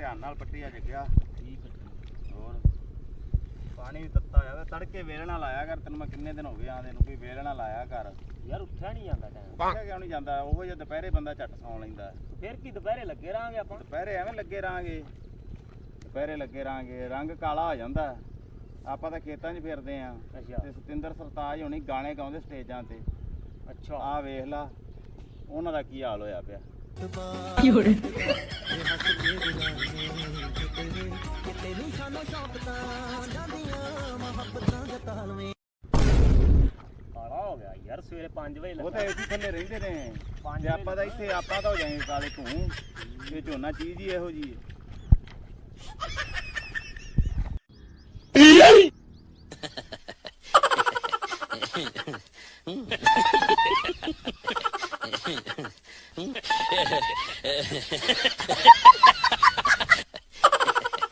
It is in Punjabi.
ਧਿਆਨ ਨਾਲ ਪੱਟੀ ਆ ਜੱਗਿਆ ਠੀਕ ਹੈ ਹੋਰ? ਪਾਣੀ ਵੀ ਤੱਤਾ ਹੋਇਆ ਵਾ ਤੜਕੇ ਵੇਲਣਾ ਲਾਇਆ ਕਰ। ਤੈਨੂੰ ਮੈਂ ਕਿੰਨੇ ਦਿਨ ਹੋ ਗਏ ਆਂਦੇ ਨੂੰ ਕੋਈ ਵੇਲਣਾ ਲਾਇਆ ਕਰ। ਯਾਰ ਉੱਠਿਆ ਨਹੀਂ ਜਾਂਦਾ ਟਾਈਮ ਕਿਹਾ ਕਿਉਂ ਨਹੀਂ ਜਾਂਦਾ? ਉਹੋ ਜਿਹਾ ਦੁਪਹਿਰੇ ਬੰਦਾ ਝੱਟ ਸੌਂ ਲੈਂਦਾ। ਫਿਰ ਕੀ ਦੁਪਹਿਰੇ ਲੱਗੇ ਰਾਂਗੇ ਆਪਾਂ? ਦੁਪਹਿਰੇ ਐਵੇਂ ਲੱਗੇ ਰਾਂਗੇ ਦੁਪਹਿਰੇ ਲੱਗੇ ਰਾਂਗੇ ਰੰਗ ਕਾਲਾ ਹੋ ਜਾਂਦਾ। ਆਪਾਂ ਤਾਂ ਖੇਤਾਂ 'ਚ ਫਿਰਦੇ ਆਂ। ਅੱਛਾ। ਤੇ ਸਤਿੰਦਰ ਸਰਤਾਜ ਹੋਣੀ ਗਾਣੇ ਗਾਉਂਦੇ ਸਟੇਜਾਂ ਤੇ। ਅੱਛਾ। ਆਹ ਵੇਖ ਲਾ। ਉਹਨਾਂ ਦਾ ਕੀ ਹਾਲ ਹੋਇਆ ਪਿਆ। ਕਾਲਾ ਹੋ ਗਿਆ ਯਾਰ ਸਵੇਰੇ 5 ਵਜੇ ਉਹ ਤਾਂ ਏਸੀ ਥੱਲੇ ਰਹਿੰਦੇ ਨੇ। ਪੰਜ ਤੇ ਆਪਾਂ ਤਾਂ ਇੱਥੇ ਆਪਾਂ ਤਾਂ ਹੋ ਜਾਏ ਕਾਲੇ ਤੂੰ ਇਹ ਝੋਨਾ ਚੀਜ਼ ਹੀ ਇਹੋ ਜੀ